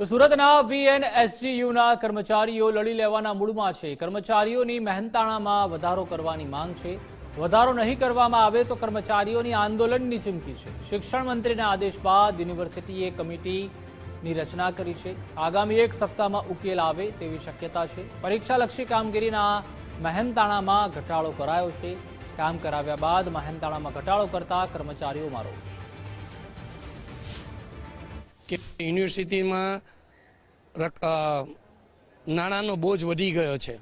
તો સુરતના વીએન એસજીયુના કર્મચારીઓ લડી લેવાના મૂડમાં છે. કર્મચારીઓની મહેનતાણામાં વધારો કરવાની માંગ છે. વધારો નહીં કરવામાં આવે તો કર્મચારીઓની આંદોલનની ચીમકી છે. શિક્ષણ મંત્રીના આદેશ બાદ યુનિવર્સિટીએ કમિટીની રચના કરી છે. આગામી એક સપ્તાહમાં ઉકેલ આવે તેવી શક્યતા છે. પરીક્ષાલક્ષી કામગીરીના મહેનતાણામાં ઘટાડો કરાયો છે. કામ કરાવ્યા બાદ મહેનતાણામાં ઘટાડો કરતા કર્મચારીઓમાં રોષ. કે યુનિવર્સિટીમાં નાણાંનો બોજ વધી ગયો છે.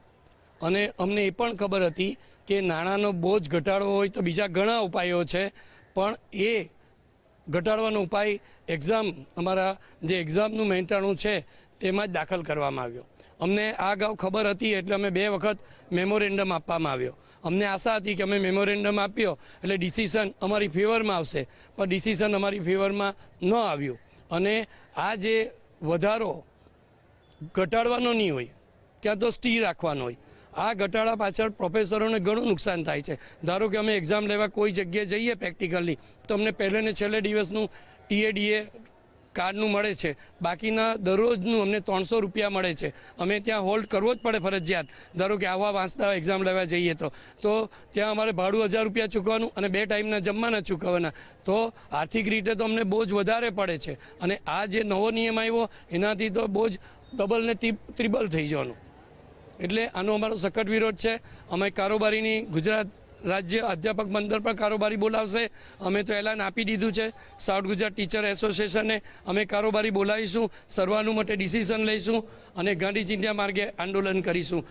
અને અમને એ પણ ખબર હતી કે નાણાંનો બોજ ઘટાડવો હોય તો બીજા ઘણા ઉપાયો છે, પણ એ ઘટાડવાનો ઉપાય એક્ઝામ, અમારા જે એક્ઝામનું મહેનતાણું છે, તેમાં જ દાખલ કરવામાં આવ્યો. અમને આ અગાઉ ખબર હતી એટલે અમે બે વખત મેમોરેન્ડમ આપવામાં આવ્યો. અમને આશા હતી કે અમે મેમોરેન્ડમ આપ્યો એટલે ડિસિઝન અમારી ફેવરમાં આવશે. પણ ડિસિઝન અમારી ફેવરમાં ન આવ્યું. અને આ જે વધારો ઘટાડવાનો નહીં હોય, ક્યાં તો સ્ટી રાખવાનો હોય. આ ઘટાડા પાછળ પ્રોફેસરોને ઘણું નુકસાન થાય છે. ધારો કે અમે એક્ઝામ લેવા કોઈ જગ્યાએ જઈએ પ્રેક્ટિકલી તો અમને પહેલે ને છેલ્લે દિવસનું ટીએડીએ કાર્ડનું મળે છે. બાકીના દરરોજનું અમને ત્રણસો રૂપિયા મળે છે. અમે ત્યાં હોલ્ડ કરવો જ પડે ફરજિયાત. ધારો કે આવા વાંચતા એક્ઝામ લેવા જઈએ તો. તો ત્યાં અમારે ભાડું હજાર રૂપિયા ચૂકવવાનું અને બે ટાઈમના જમવાના ચૂકવવાના. તો આર્થિક રીતે તો અમને બોજ વધારે પડે છે. અને આ જે નવો નિયમ આવ્યો, એનાથી તો બોજ ડબલ ને ત્રિબલ થઈ જવાનું. એટલે આનો અમારો સખત વિરોધ છે. અમે કારોબારીની ગુજરાત રાજ્ય અધ્યાપક મંડળ પર કારોબારી બોલાવશે. અમે તો એલાન આપી દીધું છે. સાઉથ ગુજરાત ટીચર એસોસિએશને અમે કારોબારી બોલાવીશું. સર્વાનુમતે ડિસિઝન લઈશું અને ગાંધી ચિંધ્યા માર્ગે આંદોલન કરીશું.